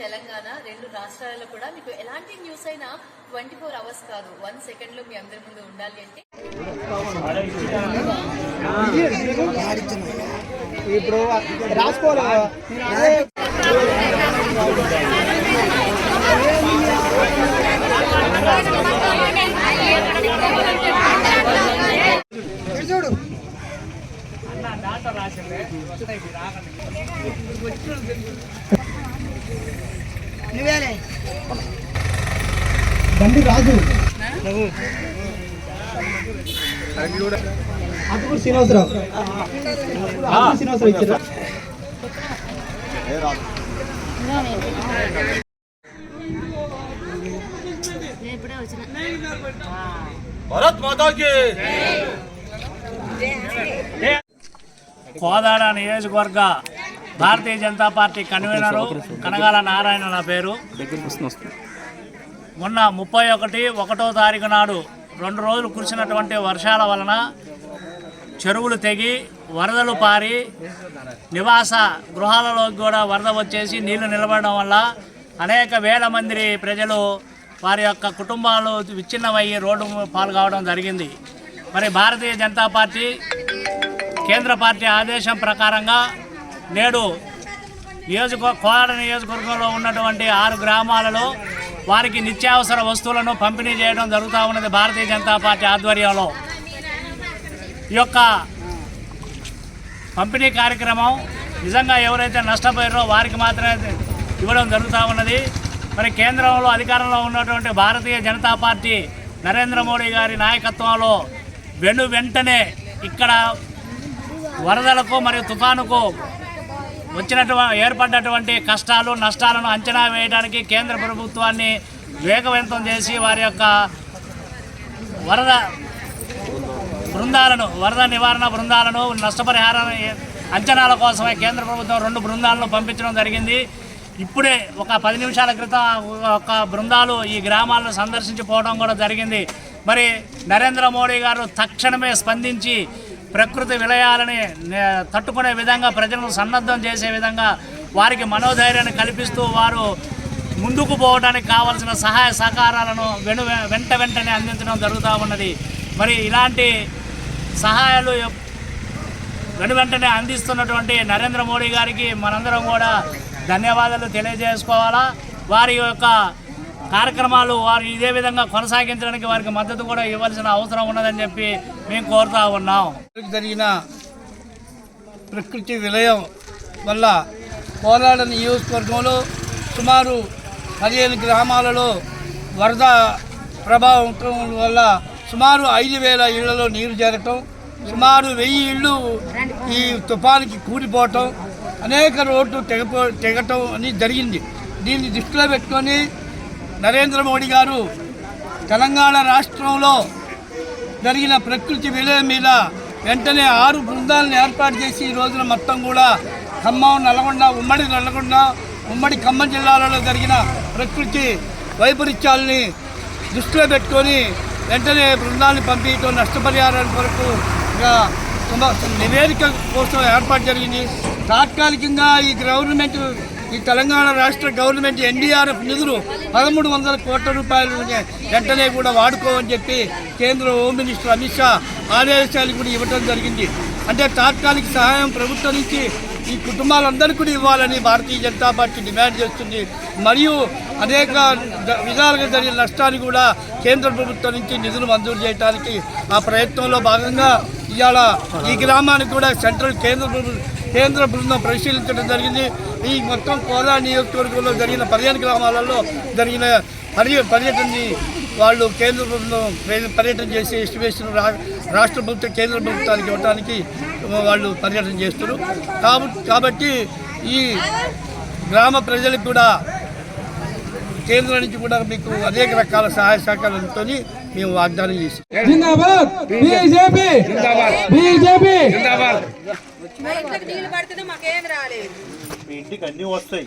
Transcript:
తెలంగాణ రెండు రాష్ట్రాలలో కూడా మీకు ఎలాంటి న్యూస్ అయినా ట్వంటీ ఫోర్ అవర్స్ కాదు. వన్ సెకండ్లో మీ అందరి ముందు ఉండాలి అంటే. ఇప్పుడు చూడు నువ్వేలే బండి రాజు అప్పుడు శ్రీనివాసరావు అప్పుడు శ్రీనివాసరావు ఇచ్చారా భరత్ మాతా కి కోదాడ నియోజకవర్గ భారతీయ జనతా పార్టీ కన్వీనరు కనగాల నారాయణ నా పేరు. మొన్న ముప్పై ఒకటి ఒకటో తారీఖు నాడు రెండు రోజులు కురిసినటువంటి వర్షాల వలన చెరువులు తెగి వరదలు పారి నివాస గృహాలలోకి కూడా వరద వచ్చేసి నీళ్ళు నిలబడడం వల్ల అనేక వేల మంది ప్రజలు వారి యొక్క కుటుంబాలు విచ్ఛిన్నమయ్యి రోడ్డు పాలు కావడం జరిగింది. మరి భారతీయ జనతా పార్టీ కేంద్ర పార్టీ ఆదేశం ప్రకారంగా నేడు నియోజక కోడ నియోజకవర్గంలో ఉన్నటువంటి ఆరు గ్రామాలలో వారికి నిత్యావసర వస్తువులను పంపిణీ చేయడం జరుగుతూ ఉన్నది భారతీయ జనతా పార్టీ ఆధ్వర్యంలో. ఈ యొక్క పంపిణీ కార్యక్రమం నిజంగా ఎవరైతే నష్టపోయారో వారికి మాత్రమే ఇవ్వడం జరుగుతూ ఉన్నది. మరి కేంద్రంలో అధికారంలో ఉన్నటువంటి భారతీయ జనతా పార్టీ నరేంద్ర మోడీ గారి నాయకత్వంలో వెను వెంటనే ఇక్కడ వరదలకు మరియు తుఫానుకు వచ్చినటువంటి ఏర్పడ్డటువంటి కష్టాలు నష్టాలను అంచనా వేయడానికి కేంద్ర ప్రభుత్వాన్ని వేగవంతం చేసి వారి యొక్క వరద బృందాలను వరద నివారణ బృందాలను నష్టపరిహారం అంచనాల కోసమే కేంద్ర ప్రభుత్వం రెండు బృందాలను పంపించడం జరిగింది. ఇప్పుడే ఒక పది నిమిషాల క్రితం ఒక బృందాలు ఈ గ్రామాలను సందర్శించిపోవడం కూడా జరిగింది. మరి నరేంద్ర మోడీ గారు తక్షణమే స్పందించి ప్రకృతి విలయాలని తట్టుకునే విధంగా ప్రజలను సన్నద్ధం చేసే విధంగా వారికి మనోధైర్యాన్ని కల్పిస్తూ వారు ముందుకు పోవడానికి కావలసిన సహాయ సహకారాలను వెను వెంట వెంటనే అందించడం జరుగుతూ ఉన్నది. మరి ఇలాంటి సహాయాలు వెను వెంటనే అందిస్తున్నటువంటి నరేంద్ర మోడీ గారికి మనందరం కూడా ధన్యవాదాలు తెలియజేసుకోవాలా? వారి యొక్క కార్యక్రమాలు వారు ఇదే విధంగా కొనసాగించడానికి వారికి మద్దతు కూడా ఇవ్వాల్సిన అవసరం ఉన్నదని చెప్పి మేము కోరుతా ఉన్నాం. జరిగిన ప్రకృతి విలయం వల్ల కోలాడ నియోజకవర్గంలో సుమారు పదిహేను గ్రామాలలో వరద ప్రభావం ఉండటం వల్ల సుమారు ఐదు వేల ఇళ్ళలో నీరు చేరటం సుమారు వెయ్యి ఇళ్ళు ఈ తుఫానికి కూలిపోవటం అనేక రోడ్లు తెగపో తెగటం అని జరిగింది. దీన్ని దృష్టిలో పెట్టుకొని నరేంద్ర మోడీ గారు తెలంగాణ రాష్ట్రంలో జరిగిన ప్రకృతి విలయం మీద వెంటనే ఆరు బృందాలను ఏర్పాటు చేసి ఈ రోజున మొత్తం కూడా ఖమ్మం నల్గొండ ఉమ్మడి నల్గొండ ఉమ్మడి ఖమ్మం జిల్లాలలో జరిగిన ప్రకృతి వైపరీత్యాలని దృష్టిలో పెట్టుకొని వెంటనే బృందాలను పంపించడం నష్టపరిహారం కొరకు నివేదిక కోసం ఏర్పాటు జరిగింది. తాత్కాలికంగా ఈ గవర్నమెంట్ ఈ తెలంగాణ రాష్ట్ర గవర్నమెంట్ ఎన్డీఆర్ఎఫ్ నిధులు పదమూడు వందల కోట్ల రూపాయలు వెంటనే కూడా వాడుకోమని చెప్పి కేంద్ర హోమ్ మినిస్టర్ అమిత్ షా ఆదేశాలు కూడా ఇవ్వడం జరిగింది. అంటే తాత్కాలిక సహాయం ప్రభుత్వం నుంచి ఈ కుటుంబాలందరికీ కూడా ఇవ్వాలని భారతీయ జనతా పార్టీ డిమాండ్ చేస్తుంది. మరియు అనేక ద- విధాలుగా జరిగిన నష్టాన్ని కూడా కేంద్ర ప్రభుత్వం నుంచి నిధులు మంజూరు చేయడానికి ఆ ప్రయత్నంలో భాగంగా ఇవాళ ఈ గ్రామానికి కూడా సెంట్రల్ కేంద్ర ప్రభుత్వం కేంద్ర బృందం పరిశీలించడం జరిగింది. ఈ మొత్తం కోలా నియోజకవర్గంలో జరిగిన పదిహేను గ్రామాలలో జరిగిన పర్య పర్యటనని వాళ్ళు కేంద్ర బృందం పర్య- పర్యటన చేసి ఎస్టిమేషన్ రా రాష్ట్ర ప్రభుత్వం కేంద్ర ప్రభుత్వానికి ఇవ్వడానికి వాళ్ళు పర్యటన చేస్తారు కాబట్టి కాబట్టి ఈ గ్రామ ప్రజలకు కూడా కేంద్రం నుంచి కూడా మీకు అనేక రకాల సహాయ సహకారాలతో మేము వాగ్దానం చేసి జిందాబాద్! బీజేపీ! బీజేపీ! మా ఇంట్లోకి నీళ్ళు పడితేనే మాకేం రాలేదు. మీ ఇంటికి అన్నీ వస్తాయి.